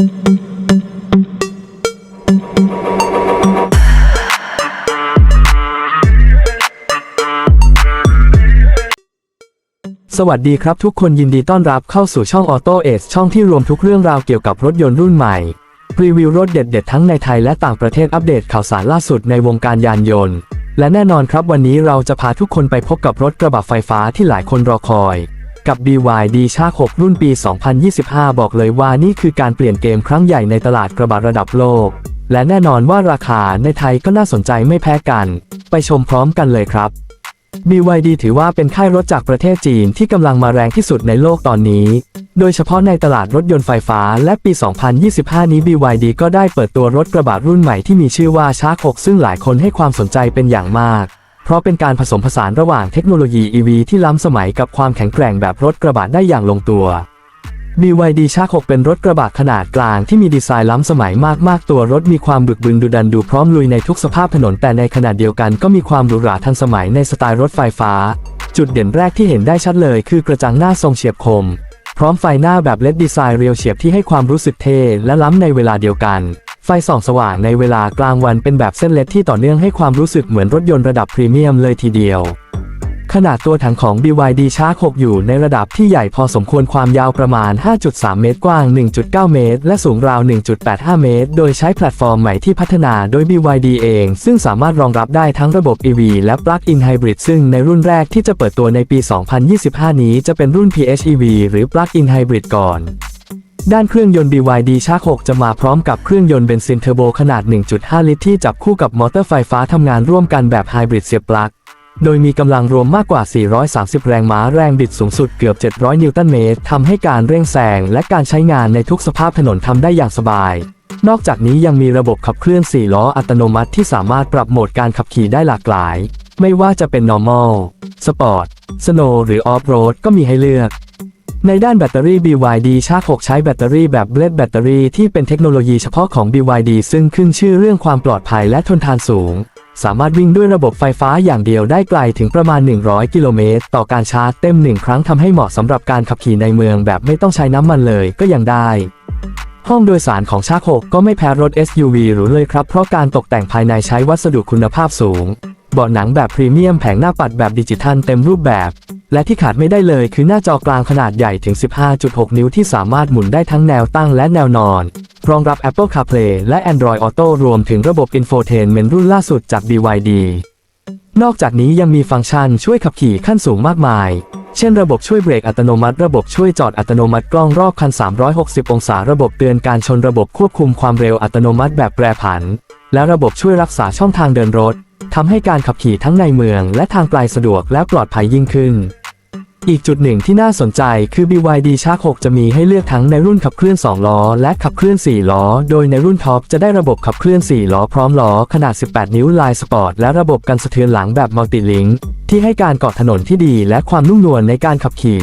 สวัสดีครับทุกคนยินดีต้อนรับเข้าสู่ช่อง Auto a c e ช่องที่รวมทุกเรื่องราวเกี่ยวกับรถยนต์รุ่นใหม่ รีวิวรถเด็ดๆ ทั้งในไทยและต่างประเทศอัปเดตข่าวสารล่าสุดในวงการยานยนต์ และแน่นอนครับวันนี้เราจะพาทุกคนไปพบกับรถกระบะไฟฟ้าที่หลายคนรอคอย กับ BYD ชาร์6รุ่นปี 2025 บอกเลยว่านี่คือการเปลี่ยนเกมครั้งใหญ่ในตลาดกระบะระดับโลก และแน่นอนว่าราคาในไทยก็น่าสนใจไม่แพ้กัน ไปชมพร้อมกันเลยครับ BYD ถือว่าเป็นค่ายรถจากประเทศจีนที่กำลังมาแรงที่สุดในโลกตอนนี้ โดยเฉพาะในตลาดรถยนต์ไฟฟ้าและปี 2025 นี้ BYD ก็ได้เปิดตัวรถกระบะรุ่นใหม่ที่มีชื่อว่าชาร์6ซึ่งหลายคนให้ความสนใจเป็นอย่างมาก เพราะเป็นการผสมผสานระหว่างเทคโนโลยี EV ที่ล้ำสมัยกับความแข็งแกร่งแบบรถกระบะได้อย่างลงตัว BYD ชาร์6เป็นรถกระบะขนาดกลางที่มีดีไซน์ล้ำสมัยมากๆ ตัวรถมีความบึกบึนดุดันดูพร้อมลุยในทุกสภาพถนนแต่ในขณะเดียวกันก็มีความหรูหราทันสมัยในสไตล์รถไฟฟ้า จุดเด่นแรกที่เห็นได้ชัดเลย คือกระจังหน้าทรงเฉียบคม พร้อมไฟหน้าแบบเลดดีไซน์เรียวเฉียบที่ให้ความรู้สึกเท่และล้ำในเวลาเดียวกัน ไฟส่องสว่างในเวลากลางวันเป็นแบบเส้นเลดที่ต่อเนื่องให้ความรู้สึกเหมือนรถยนต์ระดับพรีเมียมเลยทีเดียว ขนาดตัวถังของ BYD Shark 6อยู่ในระดับที่ใหญ่พอสมควรความยาวประมาณ 5.3 เมตรกว้าง 1.9 เมตร และสูงราว 1.85 เมตร โดยใช้แพลตฟอร์มใหม่ที่พัฒนาโดย BYD เอง ซึ่งสามารถรองรับได้ทั้งระบบ EV และ Plug-in Hybrid ซึ่งในรุ่นแรกที่จะเปิดตัวในปี 2025 นี้จะเป็นรุ่น PHEV หรือ Plug-in Hybrid ก่อน ด้านเครื่องยนต์ BYD Shark 6จะมาพร้อมกับเครื่องยนต์เบนซินเทอร์โบขนาด 1.5 ลิตรที่จับคู่กับมอเตอร์ไฟฟ้าทำงานร่วมกันแบบไฮบริดเสียบปลั๊ก โดยมีกำลังรวมมากกว่า 430 แรงม้าแรงบิดสูงสุดเกือบ 700 นิวตันเมตรทำให้การเร่งแซงและการใช้งานในทุกสภาพถนนทำได้อย่างสบาย นอกจากนี้ยังมีระบบขับเคลื่อน 4 ล้ออัตโนมัติที่สามารถปรับโหมดการขับขี่ได้หลากหลาย ไม่ว่าจะเป็น normal sport snow หรือ off road ก็มีให้เลือก ในด้านแบตเตอรี่ BYD ชาร์6ใช้แบตเตอรี่แบบเบลดแบตเตอรี่ที่เป็นเทคโนโลยีเฉพาะของ BYD ซึ่งขึ้นชื่อเรื่องความปลอดภัยและทนทานสูง สามารถวิ่งด้วยระบบไฟฟ้าอย่างเดียวได้ไกลถึงประมาณ 100 กิโลเมตร ต่อการชาร์จเต็มหนึ่งครั้งทำให้เหมาะสำหรับการขับขี่ในเมืองแบบไม่ต้องใช้น้ำมันเลยก็ยังได้ ห้องโดยสารของชาร์6ก็ไม่แพ้รถ SUV หรูเลยครับเพราะการตกแต่งภายในใช้วัสดุคุณภาพสูงเบาะหนังแบบพรีเมียมแผงหน้าปัดแบบดิจิทัลเต็มรูปแบบ และที่ขาดไม่ได้เลยคือหน้าจอกลางขนาดใหญ่ถึง 15.6 นิ้วที่สามารถหมุนได้ทั้งแนวตั้งและแนวนอน รองรับ Apple CarPlay และ Android Auto รวมถึงระบบ Infotainment รุ่นล่าสุดจาก BYD นอกจากนี้ยังมีฟังก์ชันช่วยขับขี่ขั้นสูงมากมาย เช่นระบบช่วยเบรกอัตโนมัติ ระบบช่วยจอดอัตโนมัติกล้องรอบคัน 360 องศา ระบบเตือนการชนระบบควบคุมความเร็วอัตโนมัติแบบแปรผัน และระบบช่วยรักษาช่องทางเดินรถทำให้การขับขี่ทั้งในเมือง และทางไกลสะดวกและปลอดภัยยิ่งขึ้น อีกจุดหนึ่งที่น่าสนใจคือ BYD Shark 6 จะมีให้เลือกทั้งในรุ่นขับเคลื่อน 2 ล้อ และขับเคลื่อน 4 ล้อ โดยในรุ่นท็อปจะได้ระบบขับเคลื่อน 4 ล้อพร้อมล้อขนาด 18 นิ้วลายสปอร์ตและระบบกันสะเทือนหลังแบบมัลติลิงที่ให้การเกาะถนนที่ดีและความนุ่มนวลในการขับขี่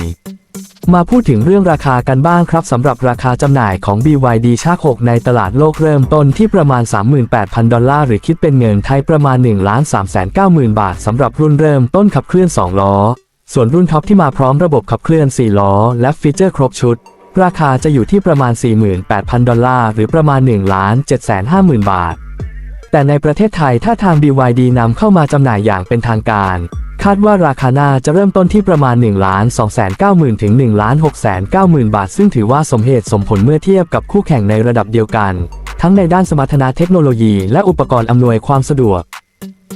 มาพูดถึงเรื่องราคากันบ้างครับสำหรับราคาจำหน่ายของ BYD Shark 6 ในตลาดโลกเริ่มต้นที่ประมาณ 38,000 ดอลลาร์หรือคิดเป็นเงินไทยประมาณ 1 3 9 0 0 0 0 บาทสำหรับรุ่นเริ่มต้นขับเคลื่อน 2 ล้อ ส่วนรุ่นท็อปที่มาพร้อมระบบขับเคลื่อน 4 ล้อ และฟีเจอร์ครบชุด ราคาจะอยู่ที่ประมาณ 48,000 ดอลลาร์ หรือประมาณ 1 7 5 0 0 0 0 บาท แต่ในประเทศไทยถ้าทาง BYD นำเข้ามาจำหน่ายอย่างเป็นทางการ คาดว่าราคาหน้าจะเริ่มต้นที่ประมาณ 1 2 9 0 0 0 0 ถึง 1 6 9 0 0 0 0 บาท ซึ่งถือว่าสมเหตุสมผลเมื่อเทียบกับคู่แข่งในระดับเดียวกัน ทั้งในด้านสมรรถนะเทคโนโลยี และอุปกรณ์อำนวยความสะดวก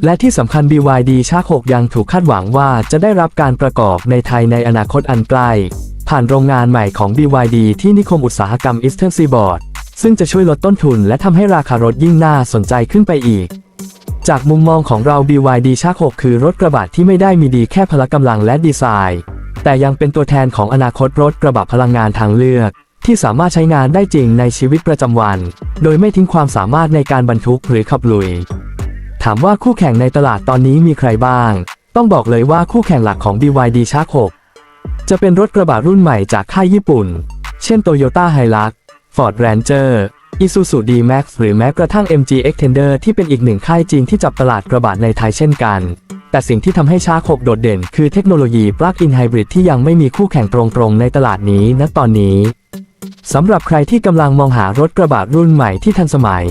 และที่สำคัญ BYD ชาร์6ยังถูกคาดหวังว่าจะได้รับการประกอบในไทยในอนาคตอันใกล้ ผ่านโรงงานใหม่ของ BYD ที่นิคมอุตสาหกรรม Eastern Seaboard ซึ่งจะช่วยลดต้นทุนและทำให้ราคารถยิ่งน่าสนใจขึ้นไปอีก จากมุมมองของเรา BYD Shark 6คือรถกระบะที่ไม่ได้มีดีแค่พละกำลังและดีไซน์ แต่ยังเป็นตัวแทนของอนาคตรถกระบะพลังงานทางเลือก ที่สามารถใช้งานได้จริงในชีวิตประจำวัน โดยไม่ทิ้งความสามารถในการบรรทุกหรือขับลุย ถามว่าคู่แข่งในตลาดตอนนี้มีใครบ้าง ต้องบอกเลยว่าคู่แข่งหลักของ BYD Shark 6 จะเป็นรถกระบะรุ่นใหม่จากค่ายญี่ปุ่น เช่น Toyota Hilux Ford Ranger Isuzu D-Max หรือแม้กระทั่ง MG Extender ที่เป็นอีกหนึ่งค่ายจีนที่จับตลาดกระบะในไทยเช่นกัน แต่สิ่งที่ทำให้ชาร์ก6โดดเด่นคือเทคโนโลยี Plug-in Hybrid ที่ยังไม่มีคู่แข่งตรงๆ ในตลาดนี้ณตอนนี้สำหรับใครที่กำลังมองหารถกระบะรุ่นใหม่ที่ทันสมัย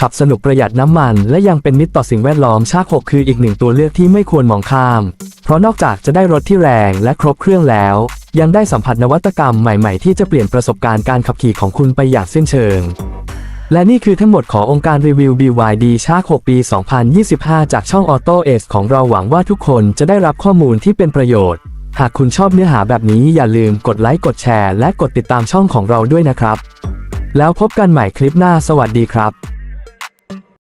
ขับสนุกประหยัดน้ำมัน และยังเป็นมิตรต่อสิ่งแวดล้อมชาร์ก6คืออีกหนึ่งตัวเลือกที่ไม่ควรมองข้าม เพราะนอกจากจะได้รถที่แรงและครบเครื่องแล้ว ยังได้สัมผัสนวัตกรรมใหม่ๆ ที่จะเปลี่ยนประสบการณ์การขับขี่ของคุณไปอย่างสิ้นเชิง และนี่คือทั้งหมดขององค์การรีวิว BYD ชาร์ก6ปี 2025 จากช่อง Auto a ของเราหวังว่าทุกคนจะได้รับข้อมูลที่เป็นประโยชน์ หากคุณชอบเนื้อหาแบบนี้อย่าลืมกดไลค์กดแชร์ และกดติดตามช่องของเราด้วยนะครับ แล้วพบกันใหม่คลิปหน้าสวัสดีครับ